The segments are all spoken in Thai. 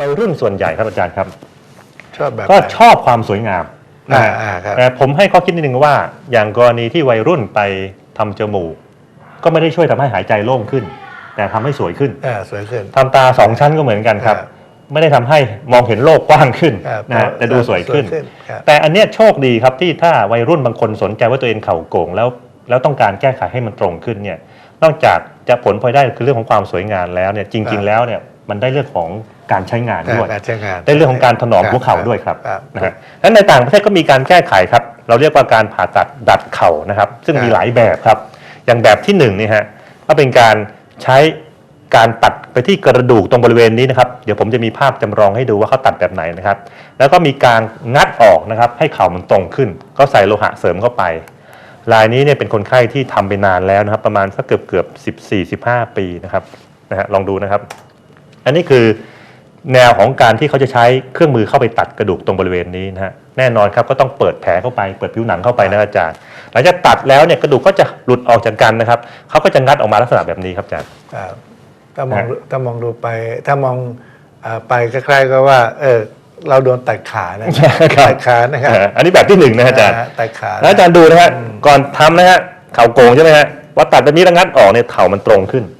วัยรุ่นส่วนใหญ่ครับอาจารย์ครับ ชอบแบบก็ไหน ชอบความสวยงามอ่าอ่าครับ แต่ผมให้ข้อคิดนิดนึงว่า อย่างกรณีที่วัยรุ่นไปทำจมูก ก็ไม่ได้ช่วยทำให้หายใจโล่งขึ้น แต่ทำให้สวยขึ้นอ่าสวยขึ้น ทำตาสองชั้นก็เหมือนกันครับ ครับ ไม่ได้ทำให้มองเห็นโลกกว้างขึ้นครับนะฮะแต่ดูสวยขึ้น ครับแต่อันเนี้ยโชคดีครับที่ถ้าวัยรุ่นบางคนสนใจว่าตัวเองเข่าโก่งแล้วแล้วต้องการแก้ไขให้มันตรงขึ้นเนี่ยนอกจากจะผลพลอยได้คือเรื่องของความสวยงามแล้วเนี่ยจริง ๆ แล้วเนี่ย มันได้เรื่องของการใช้งานด้วยการใช้งานได้เรื่องของการถนอมหัวเข่าด้วยครับครับนะฮะและในต่างประเทศก็มีการแก้ไขครับ เราเรียกว่าการผ่าตัดดัดเข่านะครับ ซึ่งมีครับหลายแบบครับ อย่างแบบที่หนึ่งนี่ฮะก็เป็นการใช้การตัดไปที่กระดูกตรงบริเวณนี้นะครับ เดี๋ยวผมจะมีภาพจำลองให้ดูว่าเขาตัดแบบไหนนะครับ แล้วก็มีการงัดออกนะครับ ให้เข่ามันตรงขึ้น ก็ใส่โลหะเสริมเข้าไปรายนี้เนี่ยเป็นคนไข้ที่ทำไปนานแล้วนะครับ ประมาณสักเกือบเกือบสิบสี่สิบห้าปีนะครับนะฮะลองดูนะครับ อันนี้คือแนวของการที่เขาจะใช้เครื่องมือเข้าไปตัดกระดูกตรงบริเวณนี้นะฮะแน่นอนครับก็ต้องเปิดแผลเข้าไปเปิดผิวหนังเข้าไปนะอาจารย์หลังจากตัดแล้วเนี่ยกระดูกก็จะหลุดออกจากกันนะครับเขาก็จะงัดออกมาลักษณะแบบนี้ครับอาจารย์ครับถ้ามองฮะถ้ามองดูไป ถ้ามองอ่าไปคล้ายๆก็ว่า เออเราโดนตัดขานะตัดขานะครับอ่าอันนี้แบบที่หนึ่งนะฮะอาจารย์ฮะตัดขาแล้วอาจารย์ดูนะฮะก่อนทำนะฮะเข่าโกงใช่ไหมฮะว่าตัดแบบนี้แล้วงัดออกเนี่ยเข่ามันตรงขึ้นอ่า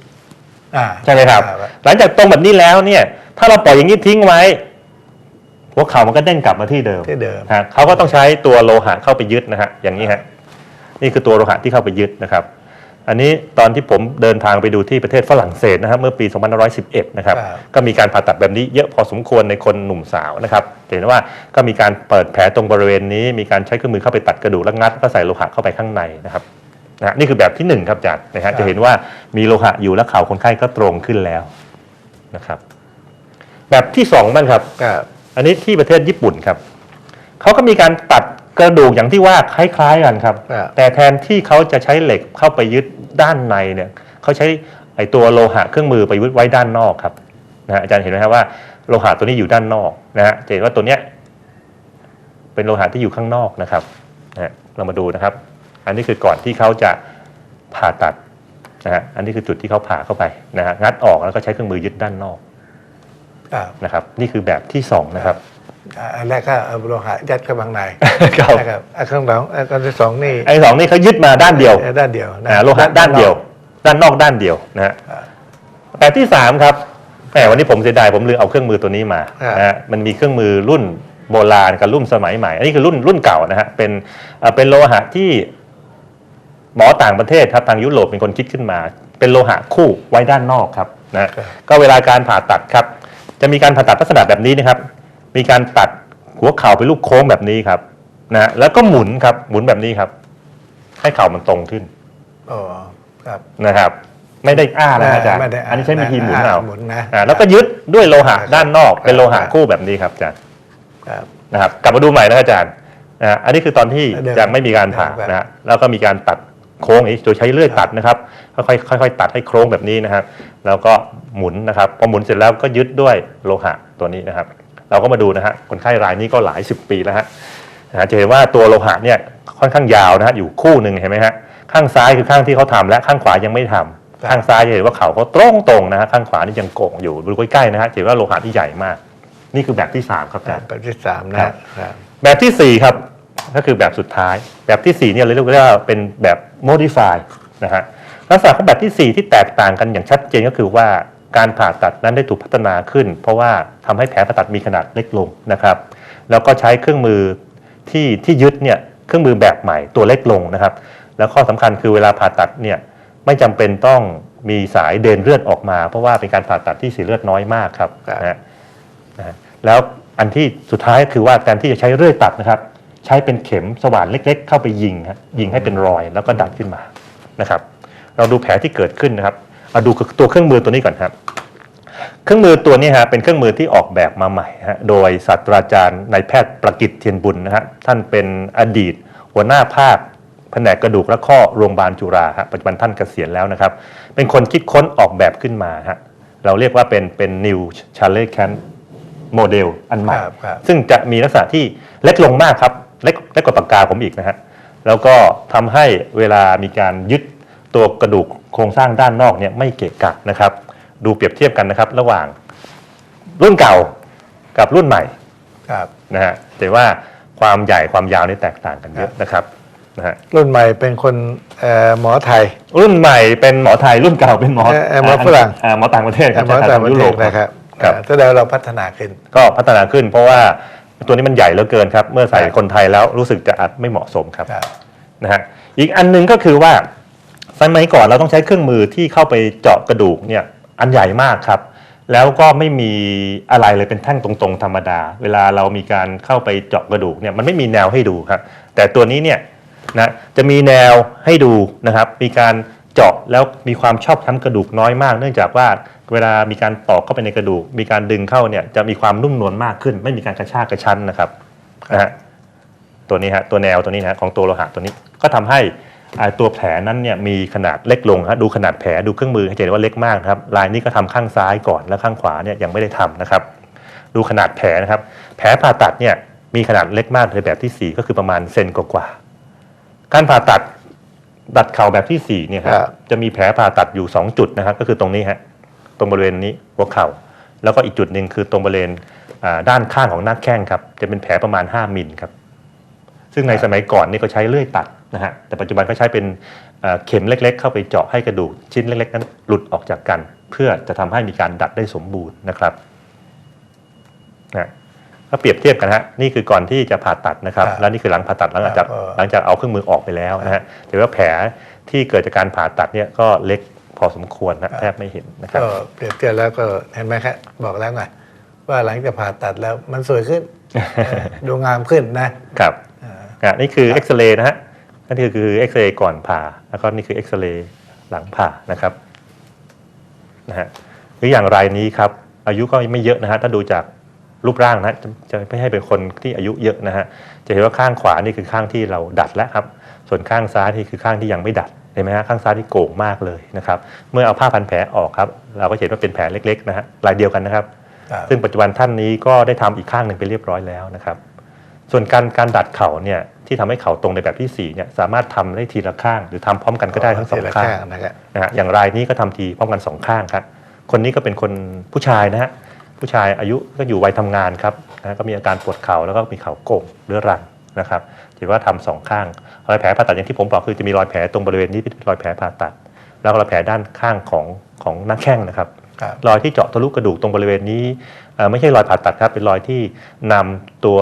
ใช่ไหมครับ หลังจากตรงแบบนี้แล้วเนี่ย ถ้าเราปล่อยอย่างนี้ทิ้งไว้ หัวเข่ามันก็เด้งกลับมาที่เดิมที่เดิมฮะเขาก็ต้องใช้ตัวโลหะเข้าไปยึดนะฮะอย่างนี้ฮะนี่คือตัวโลหะที่เข้าไปยึดนะครับ อันนี้ตอนที่ผมเดินทางไปดูที่ประเทศฝรั่งเศสนะครับ เมื่อปี 2511 นะครับครับก็มีการผ่าตัดแบบนี้เยอะพอสมควรในคนหนุ่มสาวนะครับเห็นว่าก็มีการเปิดแผลตรงบริเวณนี้ มีการใช้เครื่องมือเข้าไปตัดกระดูกและงัด ก็ใส่โลหะเข้าไปข้างในนะครับ นะฮะนี่คือแบบที่หนึ่งครับอาจารย์นะฮะจะเห็นว่ามีโลหะอยู่และเข่าคนไข้ก็ตรงขึ้นแล้วนะครับ แบบที่สองบ้างครับครับอันนี้ที่ประเทศญี่ปุ่นครับเขาก็มีการตัดกระดูกอย่างที่ว่าคล้ายๆกันครับครับ แต่แทนที่เขาจะใช้เหล็กเข้าไปยึดด้านในเนี่ยเขาใช้ไอตัวโลหะเครื่องมือไปยึดไว้ด้านนอกครับนะฮะอาจารย์เห็นไหมครับว่าโลหะตัวนี้อยู่ด้านนอกนะฮะจะเห็นว่าตัวเนี้ยเป็นโลหะที่อยู่ข้างนอกนะครับนะฮะเรามาดูนะครับ อันนี้คือก่อนที่เขาจะผ่าตัดนะฮะอันนี้คือจุดที่เขาผ่าเข้าไปนะฮะงัดออกแล้วก็ใช้เครื่องมือยึดด้านนอกครับนะครับ นี่คือแบบที่สองนะครับอ่าอันแรกก็เอาโลหะยัดเข้าไปข้างในครับนะครับอันข้างหลังอันที่สองนี่ไอ้สองนี่เขายึดมาด้านเดียวอ่อด้านเดียวนะอ่าโลหะด้านเดียว ด้านนอกด้านเดียวนะฮะอ่าแบบที่สามครับแหมวันนี้ผมเสียดายผมลืมเอาเครื่องมือตัวนี้มาครับนะฮะมันมีเครื่องมือรุ่นโบราณกับรุ่นสมัยใหม่ อันนี้คือรุ่นรุ่นเก่านะฮะเป็นเอ่อเป็นโลหะที่ หมอต่างประเทศครับทางยุโรปเป็นคนคิดขึ้นมา เป็นโลหะคู่ไว้ด้านนอกครับนะก็เวลาการผ่าตัดครับ จะมีการผ่าตัดลักษณะแบบนี้นะครับ มีการตัดหัวเข่าเป็นลูกโค้งแบบนี้ครับนะแล้วก็หมุนครับหมุนแบบนี้ครับ ให้เข่ามันตรงขึ้นอ๋อครับนะครับ ไม่ได้อ้านะอาจารย์ไม่ได้าอันนี้ใช้วิธีหมุนเอาหมุนนะอ่าแล้วก็ยึดด้วยโลหะครับด้านนอกเป็นโลหะครับคู่แบบนี้ครับอาจารย์ครับนะครับ กลับมาดูใหม่นะอาจารย์นะฮะอันนี้คือตอนที่เดิมยังไม่มีการผ่าเดิมนะฮะแล้วก็มีการตัด โค้งอย่างนี้โดยใช้เลื่อยตัดนะครับค่อยๆค่อยๆตัดให้โค้งแบบนี้นะครับแล้วก็หมุนนะครับพอหมุนเสร็จแล้วก็ยึดด้วยโลหะตัวนี้นะครับ เราก็มาดูนะฮะคนไข้รายนี้ก็หลายสิบปีแล้วฮะนะฮะจะเห็นว่าตัวโลหะเนี่ยค่อนข้างยาวนะฮะอยู่คู่หนึ่งเห็นไหมฮะข้างซ้ายคือข้างที่เขาทำและข้างขวายังไม่ทำครับข้างซ้ายจะเห็นว่าเขาเขาตรงตรงๆนะฮะข้างขวานี่ยังโก่งอยู่ดูใกล้ๆนะฮะจะเห็นว่าโลหะที่ใหญ่มาก นี่คือแบบที่สามครับอาจารย์แบบที่สามครันะบครับแบบที่4ครับ ก็คือแบบสุดท้าย แบบที่ 4 เนี่ยเราเรียกว่าเป็นแบบ modify นะฮะลักษณะของแบบที่ 4 ที่แตกต่างกันอย่างชัดเจนก็คือว่าการผ่าตัดนั้นได้ถูกพัฒนาขึ้น เพราะว่าทำให้แผลผ่าตัดมีขนาดเล็กลงนะครับ แล้วก็ใช้เครื่องมือที่ที่ยึดเนี่ยเครื่องมือแบบใหม่ตัวเล็กลงนะครับ แล้วข้อสำคัญคือเวลาผ่าตัดเนี่ยไม่จำเป็นต้องมีสายเดินเลือดออกมา เพราะว่าเป็นการผ่าตัดที่เสียเลือดน้อยมากครับครับนะฮะนะฮะแล้วอันที่สุดท้ายก็คือว่าการที่จะใช้เลื่อยตัดนะครับ ใช้เป็นเข็มสว่านเล็ก ๆ เข้าไปยิงฮะยิงให้เป็นรอยแล้วก็ดัดขึ้นมานะครับ เราดูแผลที่เกิดขึ้นนะครับเอาดูตัวเครื่องมือตัวนี้ก่อนครับเครื่องมือตัวนี้ฮะเป็นเครื่องมือที่ออกแบบมาใหม่ฮะโดยศาสตราจารย์นายแพทย์ประกิตเทียนบุญนะฮะท่านเป็นอดีต หัวหน้าภาคแผนกกระดูกและข้อโรงพยาบาลจุฬาฮะปัจจุบันท่านเกษียณแล้วนะครับ เป็นคนคิดค้นออกแบบขึ้นมาฮะเราเรียกว่าเป็นเป็น new Charlie Can โมเดลอันใหม่ครับครับซึ่งจะมีลักษณะที่เล็กลงมากครับ เล็กเล็กกว่าปากกาผมอีกนะฮะแล้วก็ทำให้เวลามีการยึดตัวกระดูกโครงสร้างด้านนอกเนี่ยไม่เกะกะนะครับ ดูเปรียบเทียบกันนะครับ ระหว่างรุ่นเก่ากับรุ่นใหม่ครับนะฮะแต่ว่าความใหญ่ความยาวนี่แตกต่างกันเยอะนะครับนะฮะรุ่นใหม่เป็นคนเอ่อหมอไทย รุ่นใหม่เป็นหมอไทยรุ่นเก่าเป็นหมอเอ่อเอ่อหมอฝรั่งอ่าหมอต่างประเทศครับหมอต่างประยุเทโรศปนะครับครับเอ่อแสดงว่าเราพัฒนาขึ้น ก็พัฒนาขึ้นเพราะว่า ตัวนี้มันใหญ่เหลือเกินครับ เมื่อใส่ครับคนไทยแล้วรู้สึกจะอาจไม่เหมาะสมครับครับนะฮะอีกอันหนึงก็คือว่าสมัยก่อนเราต้องใช้เครื่องมือที่เข้าไปเจาะกระดูกเนี่ยอันใหญ่มากครับ แล้วก็ไม่มีอะไรเลยเป็นแท่งตรงๆ ธรรมดา เวลาเรามีการเข้าไปเจาะกระดูกเนี่ยมันไม่มีแนวให้ดูครับ แต่ตัวนี้เนี่ยนะจะมีแนวให้ดูนะครับ มีการ เจาะแล้วมีความชอบช้ำกระดูกน้อยมาก เนื่องจากว่าเวลามีการตอกเข้าไปในกระดูก มีการดึงเข้าเนี่ยจะมีความนุ่มนวลมากขึ้น ไม่มีการกระชากกระชั้นนะครับนะฮะตัวนี้ฮะตัวแนวตัวนี้นะฮะของตัวโลหะตัวนี้ก็ทำให้ตัวแผลนั้นเนี่ยมีขนาดเล็กลงฮะดูขนาดแผลดูเครื่องมือให้เห็นว่าเล็กมากครับลายนี้ก็ทำข้างซ้ายก่อนแล้วข้างขวาเนี่ยยังไม่ได้ทำนะครับ ดูขนาดแผลนะครับ แผลผ่าตัดเนี่ยมีขนาดเล็กมากในแบบทีสี่4 ก็คือประมาณเซนกว่าการผ่าตัด ดัดเข่าแบบที่4เนี่ยครับครับจะมีแผลผ่าตัดอยู่ 2 จุดนะครับ ก็คือตรงนี้ฮะตรงบริเวณนี้หัวเข่า แล้วก็อีกจุดหนึ่งคือตรงบริเวณอ่าด้านข้างของหน้าแข้งครับจะเป็นแผลประมาณ 5มิลครับซึ่งในสมัยก่อนนี่ก็ใช้เลื่อยตัดนะฮะแต่ปัจจุบันก็ใช้เป็นเอ่อเข็มเล็ก ๆ เข้าไปเจาะให้กระดูกชิ้นเล็ก ๆ นั้นหลุดออกจากกัน เพื่อจะทำให้มีการดัดได้สมบูรณ์นะครับนะ ก็เปรียบเทียบกันฮะนี่คือก่อนที่จะผ่าตัดนะครับครับและนี่คือหลังผ่าตัดหลังจากครับเออหลังจากเอาเครื่องมือออกไปแล้วนะฮะถือว่าแผลที่เกิดจากการผ่าตัดเนี่ยก็เล็กพอสมควรนะแทบไม่เห็นนะครับก็เปรียบเทียบแล้วก็เห็นไหมครับบอกแล้วไงว่าหลังจากผ่าตัดแล้วมันสวยขึ้นเออดูงามขึ้นนะครับอ่าอะนี่คือเอ็กซเรย์นะฮะนั่นคือคือเอ็กซเรย์ก่อนผ่า แล้วก็นี่คือเอ็กซเรย์หลังผ่านะครับนะฮะหรืออย่างรายนี้ครับอายุก็ไม่เยอะนะฮะถ้าดูจาก รูปร่างนะจะจะไม่ให้เป็นคนที่อายุเยอะนะฮะจะเห็นว่าข้างขวานี่คือข้างที่เราดัดแล้วครับ ส่วนข้างซ้ายนี่คือข้างที่ยังไม่ดัดเห็นไหมฮะข้างซ้ายที่โก่งมากเลยนะครับเมื่อเอาผ้าพันแผลออกครับ เราก็เห็นว่าเป็นแผลเล็กๆนะฮะรายเดียวกันนะครับครับ ซึ่งปัจจุบันท่านนี้ก็ได้ทำอีกข้างหนึ่งไปเรียบร้อยแล้วนะครับ ส่วนการการดัดเข่าเนี่ยที่ทำให้เข่าตรงในแบบที่4เนี่ยสามารถทำได้ทีละข้าง หรือทำพร้อมกันก็ได้ทั้งสองทีละข้างนะครับนะฮะอย่างรายนี้ก็ทำทีพร้อมกันสองข้างครับคนนี้ก็เป็นคนผู้ชายนะฮะ ผู้ชายอายุก็อยู่วัยทำงานครับนะก็มีอาการปวดเข่าแล้วก็มีเข่าโก่งเรื้อรังนะครับถือว่าทำสองข้างรอยแผลผ่าตัดอย่างที่ผมบอกคือจะมีรอยแผลตรงบริเวณนี้ที่เป็นรอยแผลผ่าตัด แล้วก็รอยแผลด้านข้างของของหน้าแข้งนะครับครับรอยที่เจาะทะลุกระดูกตรงบริเวณนี้เอ่อไม่ใช่รอยผ่าตัดครับเป็นรอยที่นำตัว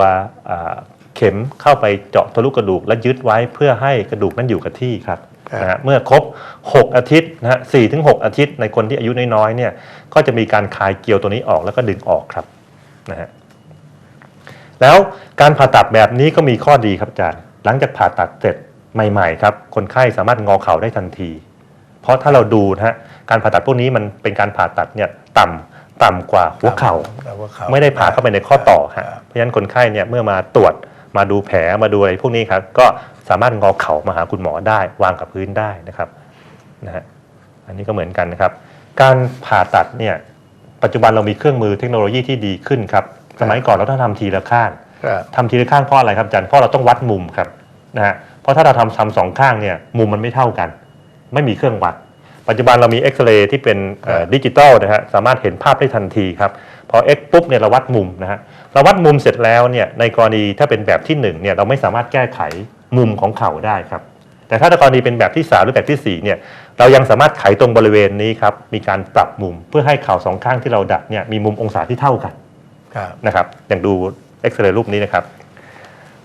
เอ่อเข็มเข้าไปเจาะทะลุกระดูกและยึดไว้เพื่อให้กระดูกนั้นอยู่กับที่ครับครับ นะฮะเมื่อครบ 6 อาทิตย์นะฮะสี่ถึงหอาทิตย์ในคนที่อายุน้อยๆเนี่ยก็จะมีการคลายเกลียวตัวนี้ออกแล้วก็ดึงออกครับนะฮะแล้วการผ่าตัดแบบนี้ก็มีข้อดีครับอาจารย์หลังจากผ่าตัดเสร็จใหม่ๆครับคนไข้สามารถงอเข่าได้ทันที เพราะถ้าเราดูนะฮะการผ่าตัดพวกนี้มันเป็นการผ่าตัดเนี่ยต่ำต่ำกว่าหัวเข่าแต่ว่าเขาไม่ได้ผ่าเข้าไปในข้อต่อฮะครับเพราะฉะนั้นคนไข้เนี่ยเมื่อมาตรวจ มาดูแผลมาดูอะไรพวกนี้ครับก็สามารถงอเข่ามาหาคุณหมอได้วางกับพื้นได้นะครับนะฮะอันนี้ก็เหมือนกันนะครับ การผ่าตัดเนี่ยปัจจุบันเรามีเครื่องมือเทคโนโลยีที่ดีขึ้นครับสมัยก่อนเราต้องทำทีละข้างครับทำทีละข้างเพราะอะไรครับอาจารย์เพราะเราต้องวัดมุมครับนะฮะเพราะถ้าเราทำทำสองข้างเนี่ยมุมมันไม่เท่ากัน ไม่มีเครื่องวัด ปัจจุบันเรามีเอ็กซเรย์ที่เป็นเอ่อครับดิจิตอลนะฮะสามารถเห็นภาพได้ทันทีครับ พอเอ็กปุ๊บเนี่ยเราวัดมุมนะฮะเราวัดมุมเสร็จแล้วเนี่ยในกรณีถ้าเป็นแบบที่หนึ่งเนี่ยเราไม่สามารถแก้ไขมุมของเข่าได้ครับ แต่ถ้าในกรณีเป็นแบบที่สามหรือแบบที่สี่เนี่ยเรายังสามารถไขตรงบริเวณนี้ครับมีการปรับมุมเพื่อให้เข่าสองข้างที่เราดัดเนี่ยมีมุมองศาที่เท่ากันครับนะครับอย่างดูเอ็กซเรย์รูปนี้นะครับ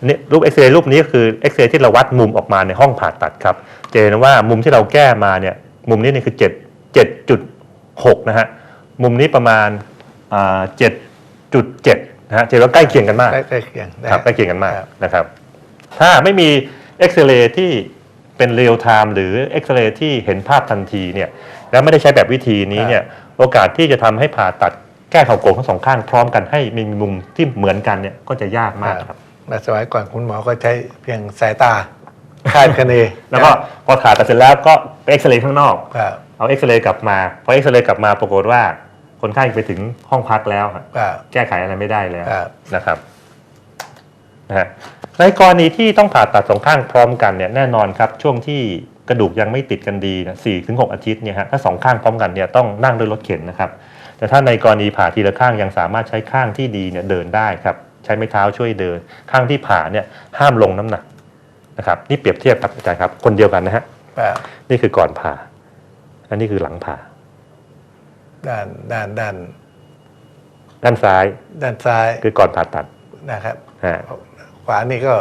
นี่รูปเอ็กซเรย์รูปนี้ก็คือเอ็กซเรย์ที่เราวัดมุมออกมาในห้องผ่าตัดครับจะเห็นว่ามุมที่เราแก้มาเนี่ยมุมนี้เนี่ยคือ 7 7.6นะฮะมุมนี้ประมาณ อ่า7.7นะฮะจะเห็นว่าใกล้เคียงกันมากใกล้ใกล้เคียงนะครับใกล้เคียงกันมากครับนะครับ ถ้าไม่มีเอ็กซเรย์ที่เป็นเรียลไทม์หรือเอ็กซเรย์ที่เห็นภาพทันทีเนี่ยแล้วไม่ได้ใช้แบบวิธีนี้เนี่ยโอกาสที่จะทำให้ผ่าตัดแก้เข่าโกงทั้งสองข้างพร้อมกันให้มีมุมที่เหมือนกันเนี่ยก็จะยากมากครับมาสมัยก่อนคุณหมอก็ใช้เพียงสายตาคาดคะเนแล้วก็พอผ่าตัดเสร็จแล้วก็ไปเอ็กซเรย์ข้างนอกครับเอาเอ็กซเรย์กลับมาพอเอ็กซเรย์กลับมาปรากฏว่า คนไข้ไปถึงห้องพักแล้วครับครับแก้ไขอะไรไม่ได้แล้วครับนะครับนะฮะในกรณีที่ต้องผ่าตัดสองข้างพร้อมกันเนี่ยแน่นอนครับช่วงที่กระดูกยังไม่ติดกันดีนะสี่ถึงหกอาทิตย์เนี่ยฮะถ้าสองข้างพร้อมกันเนี่ยต้องนั่งด้วยรถเข็นนะครับ แต่ถ้าในกรณีผ่าทีละข้างยังสามารถใช้ข้างที่ดีเนี่ยเดินได้ครับใช้ไม้เท้าช่วยเดิน ข้างที่ผ่าเนี่ยห้ามลงน้ำหนักนะครับนี่เปรียบเทียบครับอาจารย์ครับคนเดียวกันนะฮะครับนี่คือก่อนผ่า อันนี้คือหลังผ่า ด้านด้านด้านด้านซ้ายด้านซ้ายคือก่อนผ่าตัดนะครับฮะขวานี่ก็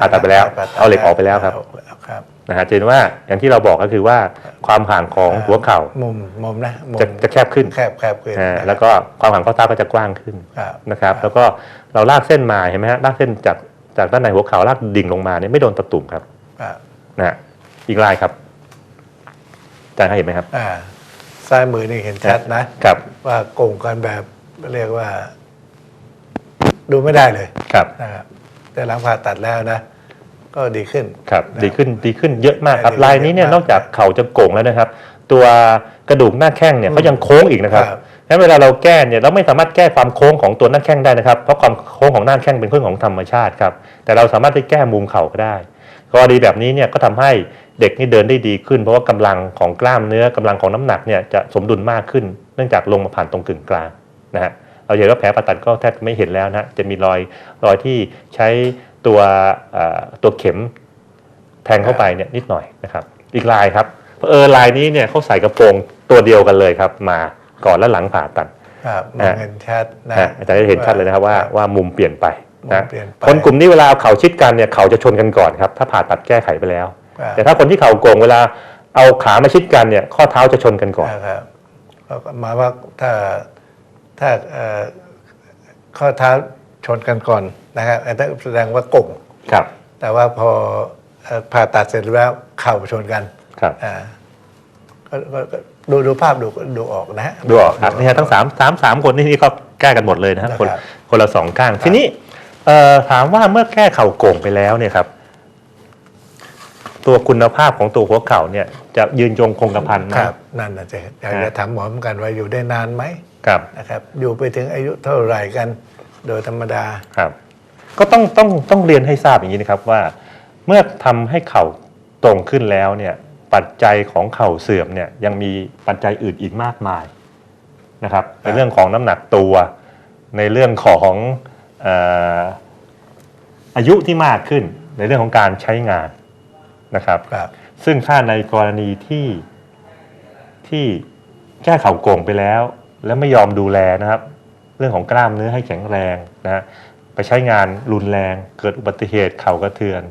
ผ่าตัดไปแล้วผ่ตัดเอาเหล็กออกไปแล้วครับเอาแล้วครับนะฮะจะเห็นว่าอย่างที่เราบอกก็คือว่าความห่างของหัวเข่ามุมมุมนะมุมจะจะแคบขึ้นแคบแคบขึ้นอ่านะครับแล้วก็ความห่างข้อเท้าก็จะกว้างขึ้นครับนะครับ แล้วก็เราลากเส้นมาเห็นไหมฮะลากเส้นจากจากด้านในหัวเข่าลากดิ่งลงมาเนี่ยไม่โดนตะตุ่มครับครับนะฮะอีกลายครับอาจารย์เห็นไหมครับอ่า ซ้ายมือนี่เห็นชัดนะครับว่าโก่งกันแบบเรียกว่า ดูไม่ได้เลยครับนะครับแต่หลังผ่าตัดแล้วนะ ก็ดีขึ้นครับนะดีขึ้นดีขึ้นเยอะมากครับดีขึ้นลายนี้เนี่ยเยอะนมากอกจากเข่าจะโก่งแล้วนะครับ ตัวกระดูกหน้าแข้งเนี่ยเขายังโค้งอีกนะครับครับงั้นเวลาเราแก้เนี่ยเราไม่สามารถแก้ความโค้งของตัวหน้าแข้งได้นะครับเพราะความโค้งของหน้าแข้งเป็นเรื่องของธรรมชาติครับแต่เราสามารถไปแก้มุมเข่าก็ได้ กรณีแบบนี้เนี่ยก็ทำให้เด็กนี่เดินได้ดีขึ้น เพราะว่ากำลังของกล้ามเนื้อกำลังของน้ำหนักเนี่ยจะสมดุลมากขึ้น เนื่องจากลงมาผ่านตรงกึ่งกลางนะฮะเราเห็นว่าแผลผ่าตัดก็แทบไม่เห็นแล้วนะจะมีรอยรอยที่ใช้ตัวเอ่อตัวเข็มแทงเข้าไปเนี่ยนิดหน่อยนะครับอีกลายครับเพอเออลายนี้เนี่ยเขาใส่กระโปรงตัวเดียวกันเลยครับ มาก่อนและหลังผ่าตัดครับมองเห็นชัดนะนะอาจารย์จะเห็นชัดเลยนะครับว่าว่ามุมเปลี่ยนไปมุ นะมเปลี่ยนไปคนกลุ่มนี้เวลาเอาเข่าชิดกันเนี่ยเข่าจะชนกันก่อนครับ ถ้าผ่าตัดแก้ไขไปแล้วครับแต่ถ้าคนที่เข่าโก่งเวลาเอาขามาชิดกันเนี่ยข้อเท้าจะชนกันก่อนนะครับก็หมายว่าถ้าถ้าเอ่อข้อเท้าชนกันก่อนนะครับอันนั้นแสดงว่าโก่งครับ แต่ว่าพอเอ่อผ่าตัดเสร็จแล้วเข่าชนกันครับอ่าก็ก็ก็ดูดูภาพดูดูออกนะฮะดูออกครับนี่ฮะทั้งสามสามสามคนนี่นี่ก็แก้กันหมดเลยนะฮะคนนะครับคนละสองข้างทีนี้เอ่อ ถามว่าเมื่อแก้เข่าโก่งไปแล้วเนี่ยครับ ตัวคุณภาพของตัวหัวเข่าเนี่ย จะยืนยงคงกระพันคนะรับนั่นนะจะอยากจะถามหมอเหมือนกันว่าอยู่ได้นานไหมครับนะครับ อยู่ไปถึงอายุเท่าไหร่กัน โดยธรรมดาครับ ก็ต้องต้องต้องเรียนให้ทราบอย่างนี้นะครับว่า เมื่อทำให้เข่าตรงขึ้นแล้วเนี่ย ปัจจัยของเข่าเสื่อมเนี่ยยังมีปัจจัยอื่นอีกมากมายนะครับ ในเรื่องของน้ำหนักตัว ในเรื่องของเอ่ออายุที่มากขึ้นในเรื่องของการใช้งานนะครับ ครับ ซึ่งถ้าในกรณีที่ที่แก้เข่าโก่งไปแล้ว แล้วไม่ยอมดูแลนะครับ เรื่องของกล้ามเนื้อให้แข็งแรงนะฮะไปใช้งานรุนแรงเกิดอุบัติเหตุเข่ากระเทือน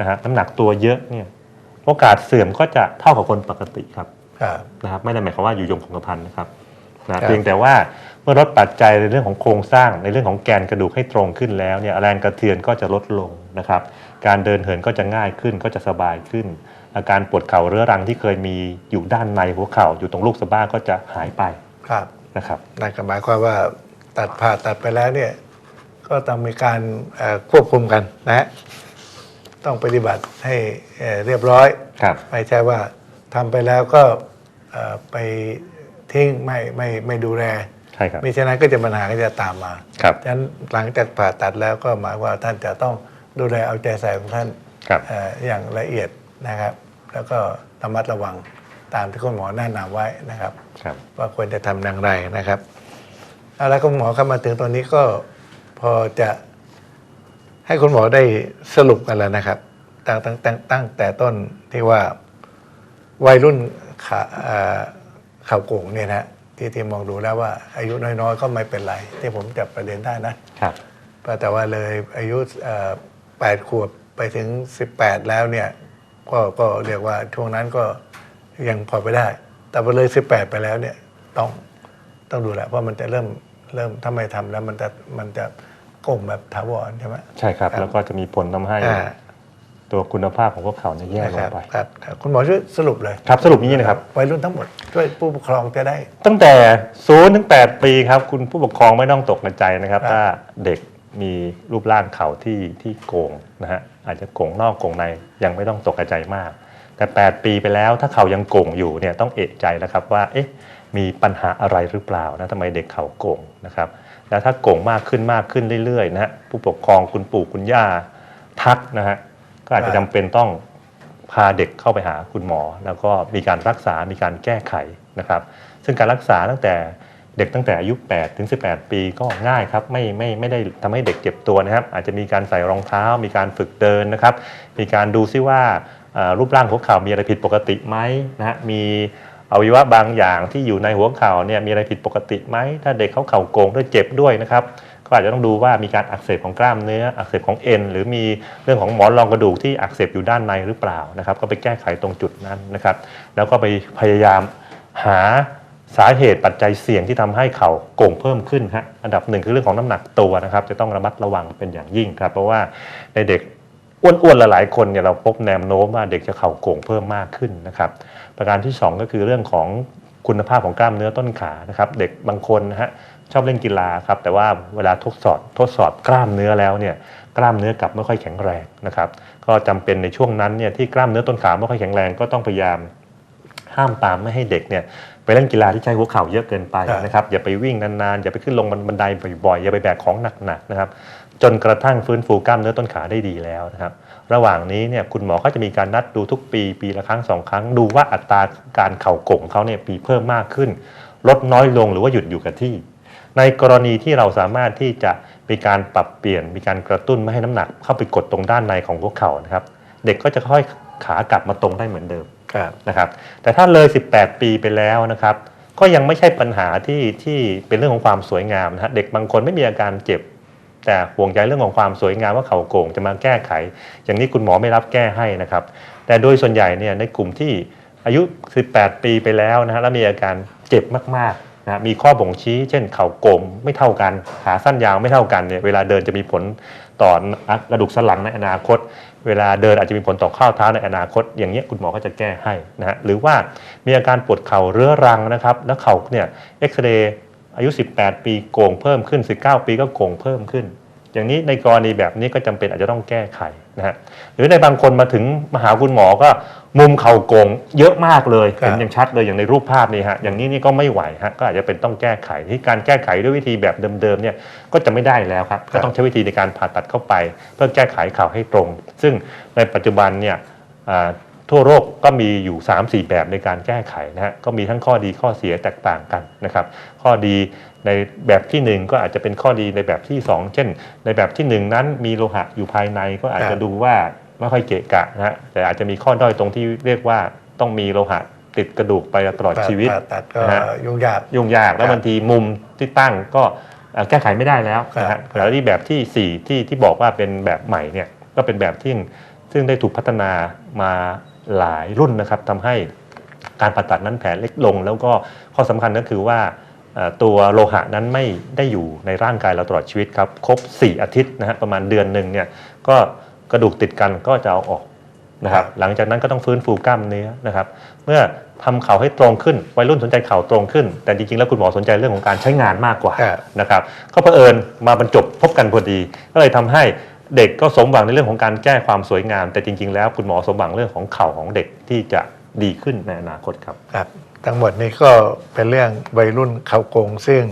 นะฮะน้ำหนักตัวเยอะเนี่ยโอกาสเสื่อมก็จะเท่ากับคนปกติครับครับ นะครับไม่ได้หมายความว่าอยู่ยงคงกระพันนะครับครั นะบเพียงแต่ว่าเมื่อลดปัจจัยในเรื่องของโครงสร้างในเรื่องของแกนกระดูกให้ตรงขึ้นแล้วเนี่ยแรงกระเทือนก็จะลดลงนะครับ การเดินเหินก็จะง่ายขึ้นก็จะสบายขึ้น อาการปวดเข่าเรื้อรังที่เคยมีอยู่ด้านในหัวเข่าอยู่ตรงลูกสะบ้าก็จะหายไปครับนะครับนั่นก็หมายความว่าตัดผ่าตัดไปแล้วเนี่ยก็ต้องมีการเอ่อควบคุมกันนะฮะต้องปฏิบัติให้เอ่อเรียบร้อยครับไม่ใช่ว่าทำไปแล้วก็เอ่อไป ทิ้งไม่ไม่ไม่ดูแลใช่ครับมิฉะนั้นก็จะปัญหาก็จะตามมาครับฉะนั้นหลังจากผ่าตัดแล้วก็หมายว่าท่านจะต้องดูแลเอาใจใส่ของท่านครับเอ่ออย่างละเอียดนะครับ แล้วก็ระมัดระวังตามที่คุณหมอแนะนำไว้นะครับครับ ว่าควรจะทำอย่างไรนะครับเอาละคุณหมอเข้ามาถึงตอนนี้ก็พอจะให้คุณหมอได้สรุปกันแล้วนะครับตั้งตั้งตั้งตั้งแต่ต้นที่ว่าวัยรุ่นขาเอ่อ ข่าวโก่งเนี่ยนะที่ที่มองดูแล้วว่าอายุน้อยๆ ก็ไม่เป็นไร ที่ผมจับประเด็นได้นะครับแต่ว่าเลยอายุแปดขวบไปถึง 18 แล้วเนี่ยก็ก็เรียกว่าช่วงนั้นก็ยังพอไปได้ แต่พอเลย 18 ไปแล้วเนี่ยต้องต้องดูแลเพราะมันจะเริ่มเริ่มถ้าไม่ทำแล้วมันจะมันจะโก่งแบบถาวรใช่ไหมใช่ครับครับแล้วก็จะมีผลทำให้อ่า ตัวคุณภาพของหัวเข่าเนี่ยแย่นะลคงรับไปครับครับคุณหมอช่วยสรุปเลยครับสรุปอย่างนี้นะครับวัยรุ่นทั้งหมดช่วยผู้ปกครองจะได้ ตั้งแต่ศูนย์ถึงแปดปีครับ คุณผู้ปกครองไม่ต้องตกใจนะครับครับถ้าเด็กมีรูปร่างเข่าที่ที่โก่งนะฮะอาจจะโก่งนอกโก่งในยังไม่ต้องตกใจมาก แต่ 8 ปีไปแล้วถ้าเข่ายังโก่งอยู่เนี่ยต้องเอะใจแล้วครับว่าเอ๊ะมีปัญหาอะไรหรือเปล่านะทำไมเด็กเข่าโก่งนะครับแล้วถ้าโก่งมากขึ้นมากขึ้นเรื่อยๆนะฮะผู้ปกครองคุณปู่คุณย่าทักนะฮะ ก็อาจจะจำเป็นต้องพาเด็กเข้าไปหาคุณหมอ แล้วก็มีการรักษา มีการแก้ไขนะครับ ซึ่งการรักษาตั้งแต่เด็กตั้งแต่อายุ 8 ถึง 18 ปีก็ง่ายครับ ไม่ไม่ไม่ได้ทำให้เด็กเจ็บตัวนะครับ อาจจะมีการใส่รองเท้า มีการฝึกเดินนะครับ มีการดูซิว่ารูปร่างหัวเข่ามีอะไรผิดปกติไหมนะฮะ มีอวัยวะบางอย่างที่อยู่ในหัวเข่าเนี่ยมีอะไรผิดปกติไหม ถ้าเด็กเขาเข่าโกงด้วยเจ็บด้วยนะครับ ก็อาจจะต้องดูว่ามีการอักเสบของกล้ามเนื้ออักเสบของเอ็นหรือมีเรื่องของหมอนรองกระดูกที่อักเสบอยู่ด้านในหรือเปล่านะครับ ก็ไปแก้ไขตรงจุดนั้นนะครับ แล้วก็ไปพยายามหาสาเหตุปัจจัยเสี่ยงที่ทำให้เข่าโก่งเพิ่มขึ้นฮะอันดับหนึ่งคือเรื่องของน้ำหนักตัวนะครับ จะต้องระมัดระวังเป็นอย่างยิ่งครับ เพราะว่าในเด็กอ้วนๆหลายๆคนเนี่ยเราพบแนวโน้มว่าเด็กจะเข่าโก่งเพิ่มมากขึ้นนะครับ ประการที่สองก็คือเรื่องของคุณภาพของกล้ามเนื้อต้นขานะครับ เด็กบางคนนะฮะ ชอบเล่นกีฬาครับแต่ว่าเวลาทดสอบทดสอบกล้ามเนื้อแล้วเนี่ยกล้ามเนื้อกลับไม่ค่อยแข็งแรงนะครับก็จำเป็นในช่วงนั้นเนี่ยที่กล้ามเนื้อต้นขาไม่ค่อยแข็งแรงก็ต้องพยายามห้ามปามไม่ให้เด็กเนี่ยไปเล่นกีฬาที่ใช้หัวเข่าเยอะเกินไปนะครับอย่าไปวิ่งนานๆอย่าไปขึ้นลงบันไดบ่อยๆอย่าไปแบกของหนักๆนะครับจนกระทั่งฟื้นฟูกล้ามเนื้อต้นขาได้ดีแล้วนะครับระหว่างนี้เนี่ยคุณหมอก็จะมีการนัดดูทุกปี ปีละครั้งสองครั้ง ดูว่าอัตราการเข่าก่งของเขาเนี่ยปีเพิ่มมากขึ้น ลดน้อยลงหรือว่าหยุดอยู่กับที่ ในกรณีที่เราสามารถที่จะมีการปรับเปลี่ยน มีการกระตุ้นไม่ให้น้ำหนัก เข้าไปกดตรงด้านในของหัวเข่านะครับ เด็กก็จะค่อยขากลับมาตรงได้เหมือนเดิมครับนะครับ แต่ถ้าเลย 18 ปีไปแล้วนะครับ ก็ยังไม่ใช่ปัญหาที่ที่เป็นเรื่องของความสวยงามนะฮะเด็กบางคนไม่มีอาการเจ็บ แต่ห่วงใยเรื่องของความสวยงามว่าเขาโก่งจะมาแก้ไข อย่างนี้คุณหมอไม่รับแก้ให้นะครับ แต่โดยส่วนใหญ่เนี่ยในกลุ่มที่อายุ 18 ปีไปแล้วนะฮะแล้วมีอาการเจ็บมากๆ นะมีข้อบ่งชี้ เช่น เข่าโก่งไม่เท่ากัน ขาสั้นยาวไม่เท่ากันเนี่ยเวลาเดินจะมีผลต่อกระดูกสันหลังในอนาคต เวลาเดินอาจจะมีผลต่อข้อเท้าในอนาคต อย่างนี้ยคุณหมอก็จะแก้ให้นะฮะหรือว่ามีอาการปวดเข่าเรื้อรังนะครับ แล้วเข่าเนี่ยเอ็กซเรย์อายุ 18 ปีโก่งเพิ่มขึ้น 19 ปีก็โก่งเพิ่มขึ้น อย่างนี้ในกรณีแบบนี้ก็จำเป็นอาจจะต้องแก้ไข นะฮะหรือในบางคนมาถึงมาหาคุณหมอก็มุมเข่าโก่งเยอะมากเลยครับเห็นอย่างชัดเลยอย่างในรูปภาพนี้ฮะอย่างนี้นี่ก็ไม่ไหวฮะก็อาจจะเป็นต้องแก้ไขที่การแก้ไขด้วยวิธีแบบเดิมๆเนี่ยก็จะไม่ได้แล้วครับก็ต้องใช้วิธีในการผ่าตัดเข้าไป เพื่อแก้ไขเข่าให้ตรง ซึ่งในปัจจุบันเนี่ยอ่า ทั่วโลกก็มีอยู่ 3-4 แบบในการแก้ไขนะฮะก็มีทั้งข้อดีข้อเสียแตกต่างกันนะครับ ข้อดีในแบบที่ 1 ก็อาจจะเป็นข้อดีในแบบที่ 2 เช่น ในแบบที่ 1 นั้นมีโลหะอยู่ภายในก็อาจครัจะบดูว่าไม่ค่อยเกะกะนะฮะแต่อาจจะมีข้อด้อยตรงที่เรียกว่าต้องมีโลหะติดกระดูกไปตลอดชีวิตผ่าตัดก็นะฮะยุ่งยากยุ่งยากแล้วครับบางทีมุมที่ตั้งก็เอ่อแก้ไขไม่ได้แล้วนะครัฮะบแล้วที่แบบที่สี่ที่ที่บอกว่าเป็นแบบใหม่เนี่ยก็เป็นแบบที่ซึ่งได้ถูกพัฒนามา หลายรุ่นนะครับทำให้การผ่าตัดนั้นแผลเล็กลง แล้วก็ข้อสำคัญก็คือว่าเอ่อตัวโลหะนั้นไม่ได้อยู่ในร่างกายเราตลอดชีวิตครับ ครบ 4 อาทิตย์นะฮะประมาณเดือนหนึ่งเนี่ยก็กระดูกติดกันก็จะเอาออกนะครับครับหลังจากนั้นก็ต้องฟื้นฟูกล้ามเนื้อนะครับ เมื่อทำเข่าให้ตรงขึ้นวัยรุ่นสนใจเข่าตรงขึ้น แต่จริงๆแล้วคุณหมอสนใจเรื่องของการใช้งานมากกว่าครับนะครับก็เผอิญมาบรรจบพบกันพอดี ก็เลยทำให้ เด็กก็สมหวังในเรื่องของการแก้ความสวยงาม แต่จริง ๆ แล้วคุณหมอสมหวังเรื่องของเข่าของเด็กที่จะดีขึ้นในอนาคตครับครับ ทั้งหมดนี้ก็เป็นเรื่องวัยรุ่นเข่าโกงซึ่ง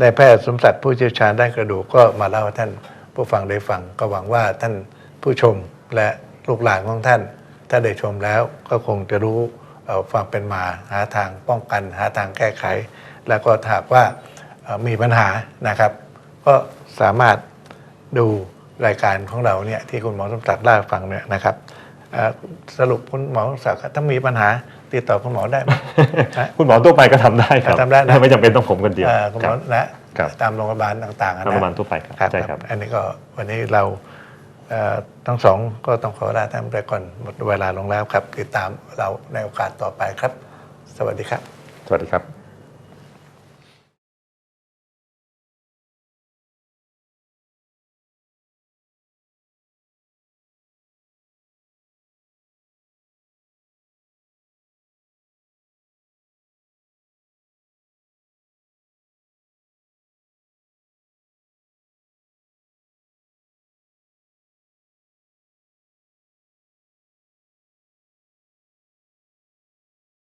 นายแพทย์สมศักดิ์ผู้เชี่ยวชาญด้านกระดูกก็มาเล่าให้ท่านผู้ฟังได้ฟังก็หวังว่าท่านผู้ชมและลูกหลานของท่าน ถ้าได้ชมแล้วก็คงจะรู้เอ่อความเป็นมาหาทางป้องกันหาทางแก้ไข แล้วก็ถาหากว่ามีปัญหานะครับ ก็สามารถดู รายการของเราเนี่ยที่คุณหมอสมศักดิ์เล่าให้ฟังเนี่ยนะครับเอ่อสรุปคุณหมอสมศักดิ์ถ้ามีปัญหาติดต่อคุณหมอได้ไหมนะคุณหมอทั่วไปก็ทำได้ครับทำได้นะไม่จำเป็นต้องผมคนเดียวเอ่อคุณหคมรัอบนะครับตามโรงพยาบาลต่างๆอะโรงพนะยาบาลทั่วไปครับครับใช่ครับ อันนี้ก็วันนี้เราเอ่อทั้งสองก็ต้องขอลาท่านไปก่อนหมดเวลาลงแล้วครับ ติดตามเราในโอกาสต่อไปครับ สวัสดีครับ สวัสดีครับ